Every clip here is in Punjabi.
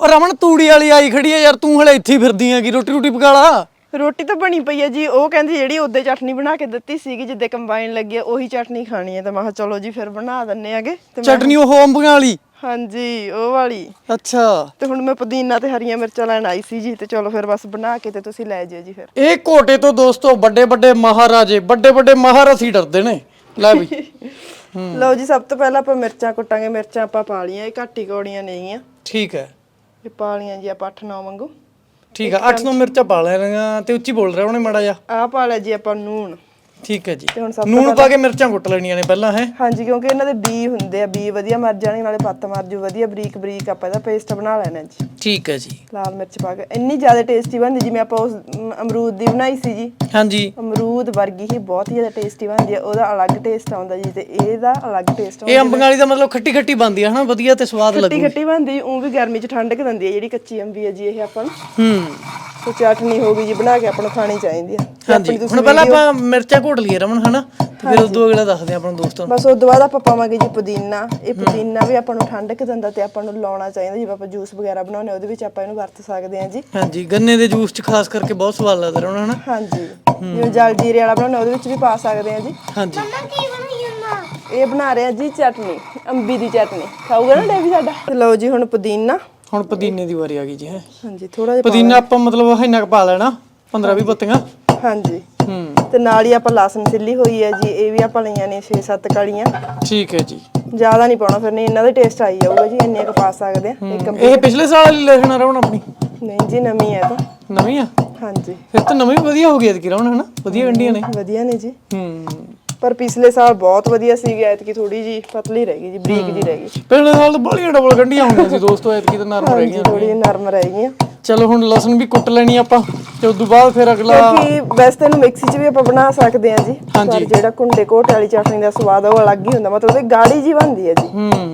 ਉਹ ਰਮਨ ਤੂੜੀ ਵਾਲੀ ਆਈ ਖੜੀ ਆ ਯਾਰ ਤੂੰ ਹਲੇ ਇੱਥੇ ਹੀ ਫਿਰਦੀ ਆਂ ਕਿ ਰੋਟੀ ਰੋਟੀ ਪਕਾ ਲਾ। ਰੋਟੀ ਤਾਂ ਬਣੀ ਪਈ ਹੈ ਜੀ ਉਹ ਕਹਿੰਦੀ ਜਿਹੜੀ ਉਹਦੇ ਚਟਨੀ ਬਣਾ ਕੇ ਦਿੱਤੀ ਸੀਗੀ ਜਿੱਦੇ ਕੰਬਾਈਨ ਲੱਗੀ ਆ ਉਹੀ ਚਟਨੀ ਖਾਣੀ ਹੈ ਤੇ ਮੈਂ ਕਿਹਾ ਚਲੋ ਜੀ ਫਿਰ ਬਣਾ ਦਿੰਨੇ ਆਗੇ। ਤੇ ਮੈਂ ਚਟਨੀ ਉਹ ਅੰਬੀਆਂ ਵਾਲੀ? ਹਾਂਜੀ ਉਹ ਵਾਲੀ। ਅੱਛਾ। ਤੇ ਹੁਣ ਮੈਂ ਪੁਦੀਨਾ ਤੇ ਹਰੀਆਂ ਮਿਰਚਾਂ ਲੈਣ ਆਈ ਸੀ ਜੀ ਤੇ ਚਲੋ ਫਿਰ ਬਸ ਬਣਾ ਕੇ ਤੇ ਤੁਸੀਂ ਲੈ ਜਿਓ ਜੀ ਫਿਰ। ਇਹ ਕੋਟੇ ਤੋਂ ਦੋਸਤੋ ਵੱਡੇ ਵੱਡੇ ਮਹਾਰਾਜੇ ਵੱਡੇ ਵੱਡੇ ਮਹਾਰਥੀ ਡਰਦੇ ਨੇ। ਲੈ ਵੀ। ਲਓ ਜੀ ਸਭ ਤੋਂ ਪਹਿਲਾਂ ਆਪਾਂ ਮਿਰਚਾਂ ਕੁੱਟਾਂਗੇ ਮਿਰਚਾਂ ਆਪਾਂ ਪਾ ਲਈਆਂ ਇਹ ਘੱਟ ਹੀ ਕੌੜੀਆਂ ਨੇਗੀਆਂ। ਠੀਕ ਹੈ। ਪਾ ਲਈਆਂ ਜੀ ਆਪਾਂ 8-9 ਵਾਂਗੂ। ਠੀਕ ਹੈ 800 ਮਿਰਚਾਂ ਪਾ ਲੈਣੀਆਂ ਤੇ ਉੱਚੀ ਬੋਲ ਰਿਹਾ ਉਹਨੇ ਮਾੜਾ ਜਿਹਾ। ਆਹ ਪਾ ਲਿਆ ਜੀ ਆਪਾਂ ਨੂਣ। ਠੀਕ ਹੈ ਜੀ। ਤੇ ਹੁਣ ਸਭ ਨੂਣ ਪਾ ਕੇ ਮਿਰਚਾਂ ਕੁੱਟ ਲੈਣੀਆਂ ਨੇ ਪਹਿਲਾਂ ਹੈ? ਹਾਂਜੀ ਕਿਉਂਕਿ ਇਹਨਾਂ ਦੇ ਬੀ ਹੁੰਦੇ ਆ ਬੀ ਵਧੀਆ ਮਰ ਜਾਣਗੇ ਨਾਲੇ ਪੱਤ ਮਰ ਜੂ ਵਧੀਆ ਬਰੀਕ ਬਰੀਕ ਆਪਾਂ ਇਹਦਾ ਪੇਸਟ ਬਣਾ ਲੈਣਾ ਜੀ। ਠੀਕ ਹੈ ਜੀ। ਲਾਲ ਮਿਰਚ ਪਾ ਕੇ। ਇੰਨੀ ਜ਼ਿਆਦਾ ਟੇਸਟੀ ਬਣਦੀ ਜਿਵੇਂ ਆਪਾਂ ਉਸ ਅਮ, ਅਮਰੂਦ ਦੀ ਬਣਾਈ ਸੀ ਜੀ। ਹਾਂਜੀ। ਅਮਰੂਦ ਵਰਗੀ ਹੀ ਬਹੁਤ ਹੀ ਜ਼ਿਆਦਾ ਟੇਸਟੀ ਬਣਦੀ ਹੈ ਉਹਦਾ ਅਲੱਗ ਟੇਸਟ ਆਉਂਦਾ ਜੀ ਤੇ ਇਹਦਾ ਅਲੱਗ ਟੇਸਟ ਇਹ ਵਾਲੀ ਦਾ ਮਤਲਬ ਖੱਟੀ ਖੱਟੀ ਬਣਦੀ ਹੈ ਹਨਾ? ਵਧੀਆ ਤੇ ਸਵਾਦ ਲੱਗੂ। ਖੱਟੀ ਖੱਟੀ ਬਣਦੀ ਉਹ ਵੀ ਗਰਮੀ 'ਚ ਠੰਡਕ ਦਿੰਦੀ ਹੈ ਜਿਹੜੀ ਕੱਚੀ ਅੰਬੀ ਹੈ ਜੀ ਇਹ ਆਪਾਂ ਨੂੰ। ਹੂੰ। ਤੇ ਚਟਨੀ ਹੋ ਗਈ ਜੀ ਬਣਾ ਕੇ ਆਪਾਂ ਨੂੰ ਖਾਣੀ ਚਾਹੀਦੀ ਹੈ ਤੇ ਹਾਂਜੀ ਹੁਣ ਪਹਿਲਾਂ ਆਪਾਂ ਮਿਰਚਾਂ ਘੋਟ ਲਈਏ ਰਮਨ ਹਨਾ? ਤੇ ਫਿਰ ਉਦੋਂ ਅਗਲਾ ਦੱਸਦੇ ਆ ਆਪਾਂ ਨੂੰ ਦੋਸਤਾਂ ਨੂੰ। ਬਸ ਉਸ ਤੋਂ ਬਾਅਦ ਆਪਾਂ ਪਾਵਾਂਗੇ ਜੀ ਪੁਦੀਨਾ। ਇਹ ਪੁਦੀਨਾ ਵੀ ਆਪਾਂ ਨੂੰ ਠੰਡਕ ਦਿੰਦਾ ਤੇ ਆਪਾਂ ਨੂੰ ਲਾਉਣਾ ਚਾਹੀਦਾ ਜਿਵੇਂ ਆਪਾਂ ਜੂਸ ਵਗੈਰਾ ਬਣਾਉਂਦੇ ਉਹਦੇ ਵਿੱਚ ਆਪਾਂ ਇਹਨੂੰ ਵਰਤ ਸਕਦੇ ਹਾਂ ਜੀ। ਹਾਂਜੀ ਗੰਨੇ ਦੇ ਜੂਸ ਚ ਖਾਸ ਕਰਕੇ ਬਹੁਤ ਸਵਾਦ ਲੱਗਦਾ ਰਮਨ ਹਨਾ? ਹਾਂਜੀ। ਜਿਵੇਂ ਜਲ ਜੀਰੇ ਵਾਲਾ ਬਣਾਉਂਦੇ ਉਹਦੇ ਵਿੱਚ ਵੀ ਪਾ ਸਕਦੇ ਹਾਂ ਜੀ। ਹਾਂਜੀ। ਇਹ ਬਣਾ ਰਿਹਾ ਜੀ ਚਟਨੀ ਅੰਬੀ ਦੀ ਚਟਨੀ। ਖਾਊਗਾ ਨਾ ਡੈਵੀ ਸਾਡਾ? ਲਓ ਜੀ ਹੁਣ ਪੁਦੀਨਾ। ਹੁਣ ਪੁਦੀਨੇ ਦੀ ਵਾਰੀ ਆ ਗਈ ਜੀ ਹੈ। ਹਾਂਜੀ ਥੋੜਾ ਜਿਹਾ ਪੁਦੀਨਾ ਆਪਾਂ ਮਤਲਬ ਇੰਨਾ ਕੁ ਪਾ ਲੈਣਾ 15 20 ਪੱਤੀਆਂ ਪਾ- ਹਾਂਜੀ। ਹੂੰ। ਤੇ ਨਾਲ ਹੀ ਆਪਾਂ ਲਸਣ ਛਿੱਲੀ ਹੋਈ ਹੈ ਜੀ ਇਹ ਵੀ ਆਪਾਂ ਲਈਆਂ ਨੇ 6-7 ਕਲੀਆਂ ਠੀਕ ਹੈ ਜੀ। ਜ਼ਿਆਦਾ ਨਹੀਂ ਪਾਉਣਾ ਫਿਰ ਨਹੀਂ ਇਹਨਾਂ ਦਾ ਟੇਸਟ ਆਈ ਜਾਊਗਾ ਜੀ ਇੰਨੇ ਕੁ ਪਾ ਸਕਦੇ ਆ ਇੱਕ ਇਹ ਪਿਛਲੇ ਸਾਲ ਵਾਲੀ ਲਸਣ ਰਮਨ ਆਪਣੀ। ਨਹੀਂ ਜੀ ਨਵੀਂ ਹੈ ਇਹ ਤਾਂ। ਨਵੀਂ ਆ? ਹਾਂਜੀ। ਫਿਰ ਤਾਂ ਨਵੀਂ ਵਧੀਆ ਹੋ ਗਈ ਐਤਕੀ ਰਮਨ ਹਨਾ? ਵਧੀਆ ਗੰਡੀਆਂ ਨੇ। ਵਧੀਆ ਨੇ ਜੀ। ਹੂੰ। ਪਰ ਪਿਛਲੇ ਸਾਲ ਬਹੁਤ ਵਧੀਆ ਸੀਗੀ ਐਤਕੀ ਥੋੜੀ ਜੀ ਪਤਲੀ ਰਹਿ ਗਈ ਜੀ ਬਰੀਕ ਜੀ ਰਹਿ ਗਈ। ਪਿਛਲੇ ਸਾਲ ਤਾਂ ਬੜੀਆਂ ਡਬਲ ਗੰਡੀਆਂ ਹੁੰਦੀਆਂ ਸੀ ਦੋਸਤੋ ਐਤਕੀ ਤਾਂ ਨਰਮ ਰਹਿ ਗਈਆਂ। ਥੋੜੀ ਨਰਮ ਰਹਿ ਗਈਆਂ। ਚਲੋ ਹੁਣ ਲਸਣ ਵੀ ਕੁੱਟ ਲੈਣੀ ਆਪਾਂ ਤੇ ਉਦੋਂ ਬਾਅਦ ਫਿਰ ਅਗਲਾ ਕਿ ਵੈਸੇ ਤਾਂ ਇਹਨੂੰ ਮਿਕਸੀ 'ਚ ਵੀ ਆਪਾਂ ਬਣਾ ਸਕਦੇ ਹਾਂ ਜੀ ਪਰ ਜਿਹੜਾ ਕੁੰਡੇ ਕੋਟ ਵਾਲੀ ਚਟਨੀ ਦਾ ਸਵਾਦ ਆ ਉਹ ਅਲੱਗ ਹੀ ਹੁੰਦਾ ਮਤਲਬ ਇਹ ਗਾੜੀ ਜੀ ਬਣਦੀ ਹੈ ਜੀ।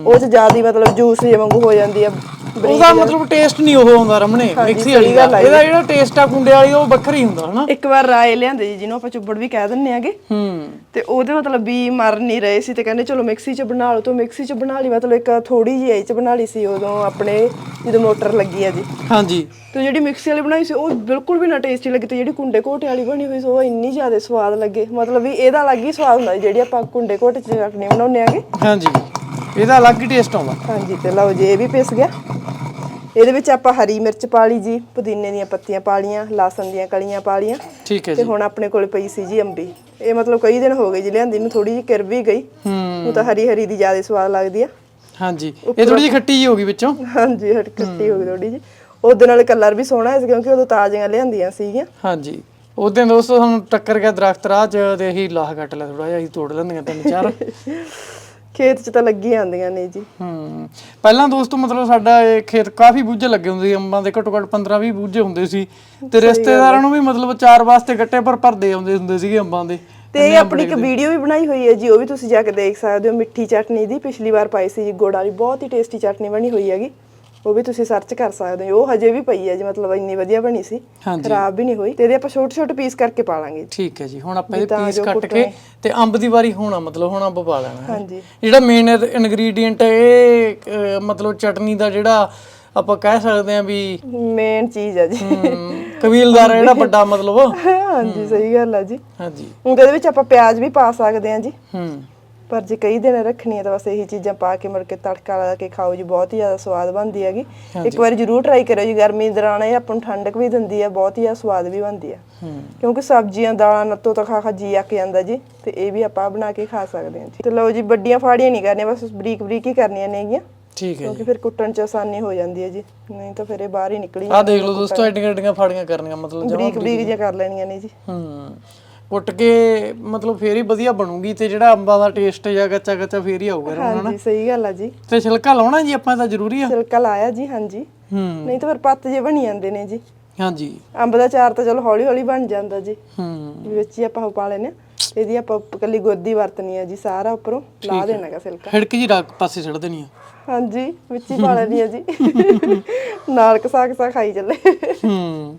ਉਹ 'ਚ ਜ਼ਿਆਦਾ ਮਤਲਬ ਜੂਸ ਜੇ ਵਾਂਗੂ ਹੋ ਜਾਂਦੀ ਹੈ ਉਹਦਾ ਮਤਲਬ ਟੇਸਟ ਨਹੀਂ ਉਹ ਆਉਂਦਾ ਰਮਣੇ ਮਿਕਸੀ ਵਾਲੀ ਦਾ ਇਹਦਾ ਜਿਹੜਾ ਟੇਸਟ ਆ ਕੁੰਡੇ ਵਾਲੀ ਉਹ ਵੱਖਰੀ ਹੁੰਦਾ ਹਨਾ? ਇੱਕ ਵਾਰ ਰਾਏ ਲਿਆਂਦੇ ਜੀ ਜਿਹਨੂੰ ਆਪਾਂ ਚੁੱਬੜ ਵੀ ਕਹਿ ਦਿੰਨੇ ਆਗੇ। ਹੂੰ। ਤੇ ਉਹਦੇ ਮਤਲਬ ਵੀ ਮਰ ਨਹੀਂ ਰਹੇ ਸੀ ਤੇ ਕਹਿੰਦੇ ਚਲੋ ਮਿਕਸੀ 'ਚ ਬਣਾ ਲਓ ਤੋਂ ਮਿਕਸੀ 'ਚ ਬਣਾ ਲਈ। ਮਤਲਬ ਇੱਕ ਥੋੜੀ ਜਿਹੀ ਇਹ 'ਚ ਬਣਾ ਲਈ ਸੀ ਉਦੋਂ ਆਪਣੇ ਜਦੋਂ ਮੋਟਰ ਲੱਗੀ ਆ ਜੀ। ਹਾਂਜੀ। ਤੇ ਜਿਹੜੀ ਮਿਕਸੀ ਵਾਲੀ ਬਣਾਈ ਸੀ ਉਹ ਬਿਲਕੁਲ ਵੀ ਨਾ ਟੇਸਟੀ ਲੱਗੀ ਤੇ ਜਿਹੜੀ ਕੁੰਡੇ ਘੋਟੇ ਵਾਲੀ ਬਣੀ ਹੋਈ ਸੀ ਉਹ ਇੰਨੀ ਜ਼ਿਆਦਾ ਸਵਾਦ ਲੱਗੇ। ਮਤਲਬ ਵੀ ਇਹਦਾ ਅਲੱਗ ਹੀ ਸਵਾਦ ਹੁੰਦਾ ਜਿਹੜੀ ਆਪਾਂ ਕੁੰਡੇ ਘੋਟੇ 'ਚ ਚਟਨੀ ਬਣਾਉਂਦੇ ਆਗੇ। ਹਾਂਜੀ। ਇਹਦਾ ਅਲੱਗ ਹੀ ਟੇਸਟ ਆਉਂਦਾ। ਹਾਂਜੀ ਤੇ ਲਓ ਜੀ ਇਹ ਵੀ ਪਿਸ ਗਿਆ। ਇਹਦੇ ਵਿੱਚ ਆਪਾਂ ਹਰੀ ਮਿਰਚ ਪਾ ਲਈ ਜੀ ਪੁਦੀਨੇ ਦੀਆਂ ਪੱਤੀਆਂ ਪਾ ਲੀਆਂ ਲਸਣ ਦੀਆਂ ਕਲੀਆਂ ਪਾ ਲੀਆਂ ਠੀਕ ਹੈ ਤੇ ਜੀ। ਹੁਣ ਆਪਣੇ ਕੋਲ ਪਈ ਸੀ ਜੀ ਅੰਬੀ। ਇਹ ਮਤਲਬ ਕਈ ਦਿਨ ਹੋ ਗਏ ਜੀ ਲਿਆਂਦੀ ਨੂੰ ਥੋੜੀ ਜਿਹੀ ਕਿਰ ਵੀ ਗਈ। ਹੂੰ। ਉਹ ਤਾਂ ਹਰੀ ਹਰੀ ਦੀ ਜ਼ਿਆਦਾ ਸਵਾਦ ਲੱਗਦੀ ਆ। ਹਾਂਜੀ। ਇਹ ਥੋੜੀ ਜਿਹੀ ਖੱਟੀ ਜਿਹੀ ਹੋ ਗਈ ਵਿੱਚੋਂ? ਹਾਂਜੀ ਹਟ ਕੱਟੀ ਹੋ। ਗਈ ਥੋੜੀ ਜਿਹੀ। ਉਹਦੇ ਨਾਲ ਕਲਰ ਵੀ ਸੋਹਣਾ ਸੀ ਕਿਉਂਕਿ ਉਦੋਂ ਤਾਜ਼ੀਆਂ ਲਿਆਂਦੀਆਂ ਸੀਗੀਆਂ। ਹਾਂਜੀ। ਉਹਦੇ ਦੋਸਤੋ ਸਾਨੂੰ ਟੱਕਰ ਗਿਆ ਦਰਖਤ ਰਾਹ 'ਚ ਤੇ ਲਾਹ ਕੱਟ ਲਿਆ ਥੋੜਾ ਜਿਹਾ ਅਸੀਂ ਤੋੜ ਲੈਂਦੀਆਂ ਤਿੰਨ ਚਾਰ। ਖੇਤ 'ਚ ਤਾਂ ਲੱਗੀ ਆਂਦੀਆਂ ਨੇ ਜੀ। ਹੂੰ। ਪਹਿਲਾਂ ਦੋਸਤੋ ਮਤਲਬ ਸਾਡਾ ਇਹ ਖੇਤ ਕਾਫੀ ਬੂਝੇ ਲੱਗੇ ਹੁੰਦੇ ਸੀ। ਅੰਬਾਂ ਦੇ ਘੱਟੋ ਘੱਟ 15 20 ਬੂਝੇ ਹੁੰਦੇ ਸੀ। ਤੇ ਰਿਸ਼ਤੇਦਾਰਾਂ ਨੂੰ ਵੀ ਮਤਲਬ ਚਾਰ ਵਾਸਤੇ ਗੱਟੇ ਪਰ ਭਰਦੇ ਆਉਂਦੇ ਹੁੰਦੇ ਸੀਗੇ ਅੰਬਾਂ ਦੇ। ਤੇ ਇਹ ਆਪਣੀ ਇੱਕ ਵੀਡੀਓ ਵੀ ਬਣਾਈ ਹੋਈ ਹੈ ਜੀ ਉਹ ਵੀ ਤੁਸੀਂ ਜਾ ਕੇ ਦੇਖ ਸਕਦੇ ਹੋ। ਮਿੱਠੀ ਚਟਨੀ ਦੀ ਪਿਛਲੀ ਵਾਰ ਪਾਈ ਸੀ ਜੀ ਗੁੜ ਵਾਲੀ। ਬਹੁਤ ਹੀ ਟੇਸਟੀ ਚਟਨੀ ਬਣੀ ਹੋਈ ਹੈਗੀ। ਉਹ ਵੀ ਤੁਸੀਂ ਸਰਚ ਕਰ ਸਕਦੇ ਹੋ। ਉਹ ਹਜੇ ਵੀ ਪਈ ਹੈ ਜੀ ਮਤਲਬ ਇੰਨੀ ਵਧੀਆ ਬਣੀ ਸੀ। ਹਾਂਜੀ। ਖਰਾਬ ਵੀ ਨਹੀਂ ਹੋਈ। ਤੇ ਇਹਦੇ ਆਪਾਂ ਛੋਟੇ ਛੋਟੇ ਪੀਸ ਕਰਕੇ ਪਾ ਲਾਂਗੇ। ਠੀਕ ਹੈ ਜੀ ਹੁਣ ਆਪਾਂ ਇਹਦੇ ਪੀਸ ਕੱਟ ਕੇ ਤੇ ਅੰਬ ਦੀ ਵਾਰੀ ਹੋਣਾ ਮਤਲਬ ਹੁਣ ਅੰਬ ਪਾ ਲੈਣਾ ਹਾਂਜੀ। ਜਿਹੜਾ ਮੇਨ ਇਨਗਰੀਡੀਅੰਟ ਹੈ ਇਹ ਮਤਲਬ ਚਟਨੀ ਦਾ ਜਿਹੜਾ ਆਪਾਂ ਕਹਿ ਸਕਦੇ ਆ ਵੀ ਮੇਨ ਚੀਜ਼ ਹੈ ਜੀ। ਕਬੀਲਦਾਰ ਹੈ ਜਿਹੜਾ ਵੱਡਾ ਮਤਲਬ। ਹਾਂਜੀ ਸਹੀ ਗੱਲ ਹੈ ਜੀ। ਹਾਂਜੀ। ਇਹਦੇ ਵਿੱਚ ਆਪਾਂ ਪਿਆਜ਼ ਵੀ ਪਾ ਸਕਦੇ ਹਾਂ ਜੀ। ਹੂੰ ਪਰ ਜੇ ਕਈ ਦਿਨ ਰੱਖਣੀ ਹੈ ਤਾਂ ਬਸ ਇਹੀ ਚੀਜ਼ਾਂ ਪਾ ਕੇ ਮੁੜ ਕੇ ਤੜਕਾ ਲਾ ਕੇ ਖਾਓ ਜੀ ਬਹੁਤ ਹੀ ਜ਼ਿਆਦਾ ਸਵਾਦ ਬਣਦੀ ਹੈਗੀ। ਇੱਕ ਵਾਰੀ ਜ਼ਰੂਰ ਟਰਾਈ ਕਰਿਓ ਜੀ ਗਰਮੀ ਦੌਰਾਨ ਇਹ ਆਪਾਂ ਨੂੰ ਠੰਡਕ ਵੀ ਦਿੰਦੀ ਹੈ ਬਹੁਤ ਹੀ ਜ਼ਿਆਦਾ ਸਵਾਦ ਵੀ ਬਣਦੀ ਹੈ। ਕਿਉਂਕਿ ਸਬਜ਼ੀਆਂ ਦਾਲਾਂ ਨੱਤੋ ਤਾਂ ਖਾ ਖਾ ਜੀ ਅੱਕ ਜਾਂਦਾ ਜੀ ਤੇ ਇਹ ਵੀ ਆਪਾਂ ਬਣਾ ਕੇ ਖਾ ਸਕਦੇ ਹਾਂ ਜੀ। ਤੇ ਲਓ ਜੀ ਵੱਡੀਆਂ ਫਾੜੀਆਂ ਨਹੀਂ ਕਰਨੀਆਂ ਬਸ ਬਰੀਕ ਬਰੀਕ ਹੀ ਕਰਨੀਆਂ ਨੇਗੀਆਂ। ਠੀਕ ਹੈ ਕਿਉਂਕਿ ਫਿਰ ਕੁੱਟਣ ਚ ਆਸਾਨੀ ਹੋ ਜਾਂਦੀ ਹੈ ਜੀ ਨਹੀਂ ਤਾਂ ਫਿਰ ਇਹ ਬਾਹਰ ਹੀ ਨਿਕਲੀ ਆਹ ਦੇਖ ਲਓ ਦੋਸਤੋ ਐਡੀਆਂ ਐਡੀਆਂ ਫਾੜੀਆਂ ਕਰਨੀਆਂ ਮਤਲਬ ਜਮਾਂ ਬਰੀਕ ਬਰੀਕ ਜਿਹਾ ਕਰ ਲੈਣੀਆਂ ਨੇ ਜੀ। ਹੂੰ। ਕੁੱਟ ਕੇ ਮਤਲਬ ਫੇਰ ਹੀ ਵਧੀਆ ਬਣੂਗੀ ਤੇ ਜਿਹੜਾ ਅੰਬਾਂ ਦਾ ਟੇਸਟ ਜਾਂ ਗੱਚਾ ਗੱਚਾ ਫੇਰ ਹੀ ਆਊਗਾ ਨਾ ਹਾਂਜੀ ਸਹੀ ਗੱਲ ਆ ਜੀ। ਤੇ ਛਿਲਕਾ ਲਾਉਣਾ ਜੀ ਆਪਾਂ ਤਾਂ ਜ਼ਰੂਰੀ ਆ? ਛਿਲਕਾ ਲਾਇਆ ਜੀ ਹਾਂਜੀ। ਹੂੰ। ਨਹੀਂ ਤਾਂ ਫਿਰ ਪੱਤ ਜੇ ਬਣੀ ਜਾਂਦੇ ਨੇ ਜੀ। ਹਾਂਜੀ। ਅੰਬ ਦਾ ਚਾਰ ਤਾਂ ਚਲੋ ਹੌਲੀ ਹੌਲੀ ਬਣ ਜਾਂਦਾ ਜੀ। ਹੂੰ। ਵੀ ਵਿੱਚ ਹੀ ਆਪਾਂ ਉਹ ਪਾ ਲੈਨੇ ਆ। ਇਹਦੀ ਆਪਾਂ ਕੱਲੀ ਗੋਦੀ ਵਰਤਣੀ ਹੈ ਜੀ ਸਾਰਾ ਉੱਪਰੋਂ ਲਾ ਦੇਣਾਗਾ ਸਿਲਕਾ ਹਿੜਕ ਜੀ ਰੱਖ ਪਾਸੇ ਛੱਡ ਦੇਣੀ ਆ। ਹਾਂਜੀ ਵਿੱਚ ਹੀ ਪਾ ਲੈਣੀ ਹੈ ਜੀ। ਨਾਲ ਕਸਾ ਕਸਾ ਖਾਈ ਚੱਲੇ। ਹੂੰ।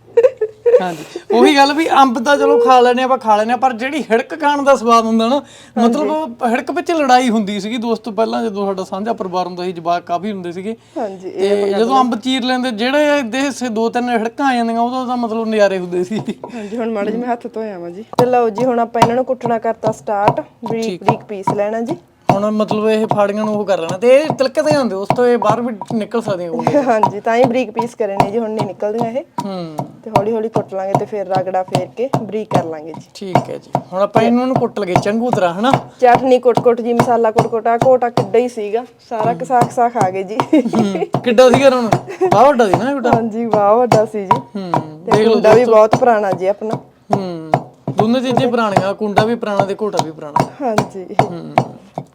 ਹਾਂਜੀ। ਉਹੀ ਗੱਲ ਵੀ ਅੰਬ ਤਾਂ ਚਲੋ ਖਾ ਲੈਨੇ ਆਪਾਂ ਖਾ ਲੈਨੇ ਪਰ ਜਿਹੜੀ ਹਿੜਕ ਖਾਣ ਦਾ ਸਵਾਦ ਹੁੰਦਾ ਨਾ ਮਤਲਬ ਹਿੜਕ ਵਿੱਚ ਲੜਾਈ ਹੁੰਦੀ ਸੀਗੀ ਦੋਸਤੋ ਪਹਿਲਾਂ ਜਦੋਂ ਸਾਡਾ ਸਾਂਝਾ ਪਰਿਵਾਰ ਹੁੰਦਾ ਸੀ ਜਵਾਕ ਕਾਫੀ ਹੁੰਦੇ ਸੀਗੇ। ਹਾਂਜੀ ਤੇ ਜਦੋਂ ਅੰਬ ਚੀਰ ਲੈਂਦੇ ਜਿਹੜੇ ਇਹਦੇ ਹਿੱਸੇ ਦੋ ਤਿੰਨ ਹਿੜਕਾਂ ਆ ਜਾਂਦੀਆਂ ਉਦੋਂ ਤਾਂ ਮਤਲਬ ਨਜ਼ਾਰੇ ਹੁੰਦੇ ਸੀ। ਹਾਂਜੀ ਹੁਣ ਮਾੜੇ ਜਿਹਾ ਮੈਂ ਹੱਥ ਧੋਇਆ ਵਾ ਜੀ। ਤੇ ਲਓ ਜੀ ਹੁਣ ਆਪਾਂ ਇਹਨਾਂ ਨੂੰ ਕੁੱਟਣਾ ਕਰਤਾ ਸਟਾਰਟ ਬਰੀਕ ਬਰੀਕ ਪੀਸ ਲੈਣਾ ਜੀ। ਹੁਣ ਮਤਲਬ ਇਹ ਫਾੜੀਆਂ ਨੂੰ ਉਹ ਕਰ ਲੈਣਾ ਤੇ ਇਹ ਤਿਲਕਦੇ ਹੁੰਦੇ ਉਸ ਤੋਂ ਇਹ ਬਾਹਰ ਵੀ ਨਿਕਲ ਸਕਦੀਆਂ ਉਹ। ਹਾਂਜੀ ਤਾਂ ਹੀ ਬਰੀਕ ਪੀਸ ਕਰੇ ਨੇ ਜੀ ਹੁਣ ਨਹੀਂ ਨਿਕਲਦੀਆਂ ਇਹ। ਹੂੰ। ਤੇ ਹੌਲੀ ਹੌਲੀ ਕੁੱਟ ਲਾਂਗੇ ਤੇ ਫਿਰ ਰਗੜਾ ਫੇਰ ਕੇ ਬਰੀਕ ਕਰ ਲਾਂਗੇ ਜੀ। ਠੀਕ ਹੈ ਜੀ। ਹੁਣ ਆਪਾਂ ਇਹਨਾਂ ਨੂੰ ਕੁੱਟ ਲਗੇ ਚੰਗੂ ਤਰ੍ਹਾਂ ਹਨਾ? ਚਟਨੀ ਕੁੱਟ ਕੁੱਟ ਜੀ ਮਸਾਲਾ ਕੁੱਟ ਕੁੱਟ ਆ ਕੋਟਾ ਕਿੱਡਾ ਹੀ ਸੀਗਾ ਸਾਰਾ ਕਸਾ ਕਸਾ ਖਾ ਗਏ ਜੀ। ਹੂੰ, ਕਿੱਡਾ ਸੀਗਾ ਹੁਣ ਬਾਹ ਵੱਡਾ ਸੀ ਨਾ ਇਹ ਬੇਟਾ ਹਾਂਜੀ ਵਾਹ ਵੱਡਾ ਸੀ ਜੀ। ਹੂੰ ਤੇ ਕੁੰਡਾ ਵੀ ਬਹੁਤ ਪੁਰਾਣਾ ਜੀ ਆਪਣਾ। ਹੂੰ ਦੋਨੇ ਚੀਜ਼ਾਂ ਪੁਰਾਣੀਆਂ ਕੁੰਡਾ ਵੀ ਪੁਰਾਣਾ ਤੇ ਘੋਟਾ ਵੀ ਪੁਰਾਣਾ। ਹਾਂਜੀ।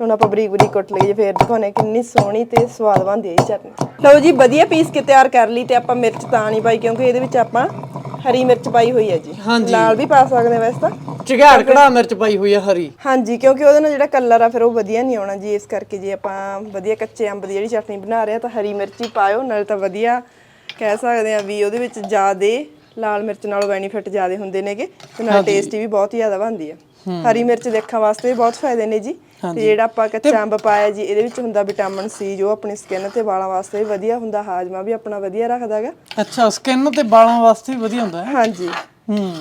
ਹੁਣ ਆਪਾਂ ਬਰੀਕ ਬਰੀਕ ਕੁੱਟ ਲਈਏ ਫੇਰ ਦਿਖਾਉਣੇ ਕਿੰਨੀ ਸੋਹਣੀ ਤੇ ਸਵਾਦ ਬਣਦੀ ਹੈ ਇਹ ਚਟਨੀ। ਲਓ ਜੀ ਵਧੀਆ ਪੀਸ ਕੇ ਤਿਆਰ ਕਰ ਲਈ ਤੇ ਆਪਾਂ ਮਿਰਚ ਤਾਂ ਨਹੀਂ ਪਾਈ ਕਿਉਂਕਿ ਇਹਦੇ ਵਿੱਚ ਆਪਾਂ ਹਰੀ ਮਿਰਚ ਪਾਈ ਹੋਈ ਹੈ ਜੀ। ਹਾਂਜੀ। ਨਾਲ ਵੀ ਪਾ ਸਕਦੇ ਹਾਂ ਵੈਸੇ ਤਾਂ ਚਿਗਾੜ ਕੜਾ ਮਿਰਚ ਪਾਈ ਹੋਈ ਆ ਹਰੀ। ਹਾਂਜੀ ਕਿਉਂਕਿ ਉਹਦੇ ਨਾਲ ਜਿਹੜਾ ਕਲਰ ਆ ਫਿਰ ਉਹ ਵਧੀਆ ਨਹੀਂ ਆਉਣਾ ਜੀ ਇਸ ਕਰਕੇ ਜੇ ਆਪਾਂ ਵਧੀਆ ਕੱਚੇ ਅੰਬ ਦੀ ਜਿਹੜੀ ਚਟਨੀ ਬਣਾ ਰਹੇ ਆ ਤਾਂ ਹਰੀ ਮਿਰਚ ਪਾਇਓ ਨਾਲੇ ਤਾਂ ਵਧੀਆ ਕਹਿ ਸਕਦੇ ਆ ਵੀ ਉਹਦੇ ਵਿੱਚ ਜ਼ਿਆਦੇ ਲਾਲ ਮਿਰਚ ਨਾਲੋਂ ਬੈਨੀਫਿਟ ਜ਼ਿਆਦੇ ਹੁੰਦੇ ਨੇਗੇ ਤੇ ਨਾਲ ਟੇਸਟੀ ਵੀ ਬਹੁਤ ਜ਼ਿਆਦਾ ਬਣਦੀ ਆ ਹਰੀ ਮਿਰਚ ਦੇਖਣ ਵਾਸਤੇ ਵੀ ਬਹੁਤ ਫਾਇਦੇ ਨੇ ਜੀ। ਤੇ ਜਿਹੜਾ ਆਪਾਂ ਕੱਚਾ ਅੰਬ ਪਾਇਆ ਜੀ ਇਹਦੇ ਵਿੱਚ ਹੁੰਦਾ ਵਿਟਾਮਿਨ ਸੀ ਜੋ ਆਪਣੀ ਸਕਿਨ ਤੇ ਵਾਲਾਂ ਵਾਸਤੇ ਵੀ ਵਧੀਆ ਹੁੰਦਾ ਹਾਜ਼ਮਾ ਵੀ ਆਪਣਾ ਵਧੀਆ ਰੱਖਦਾ ਹੈਗਾ। ਅੱਛਾ ਸਕਿਨ ਤੇ ਵਾਲਾਂ ਵਾਸਤੇ ਵੀ ਵਧੀਆ ਹੁੰਦਾ ਹੈ? ਹਾਂਜੀ। ਹੂੰ।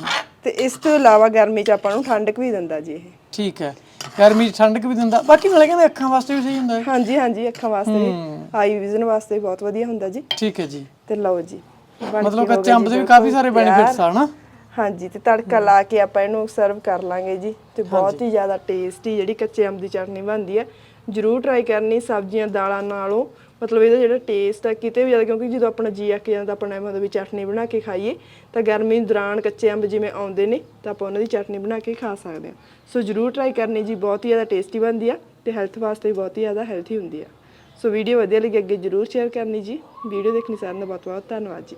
ਤੇ ਇਸ ਤੋਂ ਇਲਾਵਾ ਗਰਮੀ 'ਚ ਆਪਾਂ ਨੂੰ ਠੰਡਕ ਵੀ ਦਿੰਦਾ ਜੀ ਇਹ। ਠੀਕ ਹੈ। ਗਰਮੀ 'ਚ ਠੰਡਕ ਵੀ ਦਿੰਦਾ। ਬਾਕੀ ਨਾਲੇ ਕਹਿੰਦੇ ਅੱਖਾਂ ਵਾਸਤੇ ਵੀ ਸਹੀ ਹੁੰਦਾ ਹੈ। ਹਾਂਜੀ ਹਾਂਜੀ ਅੱਖਾਂ ਵਾਸਤੇ ਵੀ। ਆਈ ਵਿਜ਼ਨ ਵਾਸਤੇ ਬਹੁਤ ਵਧੀਆ ਹੁੰਦਾ ਜੀ। ਠੀਕ ਹੈ ਜੀ। ਤੇ ਲਓ ਜੀ ਮਤਲਬ ਕੱਚੇ ਅੰਬ ਦੇ ਵੀ ਕਾਫੀ ਸਾਰੇ ਬੈਨੀਫਿਟਸ ਆ ਨਾ? ਹਾਂਜੀ ਤੇ ਤੜਕਾ ਲਾ ਕੇ ਆਪਾਂ ਇਹਨੂੰ ਸਰਵ ਕਰ ਲਾਂਗੇ ਜੀ ਤੇ ਬਹੁਤ ਹੀ ਜ਼ਿਆਦਾ ਟੇਸਟੀ ਜਿਹੜੀ ਕੱਚੇ ਅੰਬ ਦੀ ਚਟਨੀ ਬਣਦੀ ਹੈ। ਜਰੂਰ ਟਰਾਈ ਕਰਨੀ ਸਬਜ਼ੀਆਂ ਦਾਲਾਂ ਨਾਲੋਂ। ਮਤਲਬ ਇਹਦਾ ਜਿਹੜਾ ਟੇਸਟ ਹੈ ਕਿਤੇ ਵੀ ਜ਼ਿਆਦਾ ਕਿਉਂਕਿ ਜਦੋਂ ਆਪਣਾ ਜੀ ਅੱਕ ਜਾਂਦਾ ਆਪਣਾ ਐਵੇਂ ਵੀ ਚਟਨੀ ਬਣਾ ਕੇ ਖਾਈਏ ਤਾਂ ਗਰਮੀ ਦੌਰਾਨ ਕੱਚੇ ਅੰਬ ਜਿਵੇਂ ਆਉਂਦੇ ਨੇ ਤਾਂ ਆਪਾਂ ਉਹਨਾਂ ਦੀ ਚਟਨੀ ਬਣਾ ਕੇ ਖਾ ਸਕਦੇ ਹਾਂ। ਸੋ ਜਰੂਰ ਟਰਾਈ ਕਰਨੀ ਜੀ ਬਹੁਤ ਹੀ ਜ਼ਿਆਦਾ ਟੇਸਟੀ ਬਣਦੀ ਆ ਤੇ ਹੈਲਥ ਵਾਸਤੇ ਵੀ ਬਹੁਤ ਹੀ ਜ਼ਿਆਦਾ ਹੈਲਥੀ ਹੁੰਦੀ ਆ। ਸੋ ਵੀਡੀਓ ਵਧੀਆ ਲੱਗੀ ਅੱਗੇ ਜਰੂਰ ਸ਼ੇਅਰ ਕਰਨੀ ਜੀ। ਵੀਡੀਓ ਦੇਖਣੀ ਸਾਰਿਆਂ ਦਾ ਬਹੁਤ ਬਹੁਤ ਧੰਨਵਾਦ ਜੀ।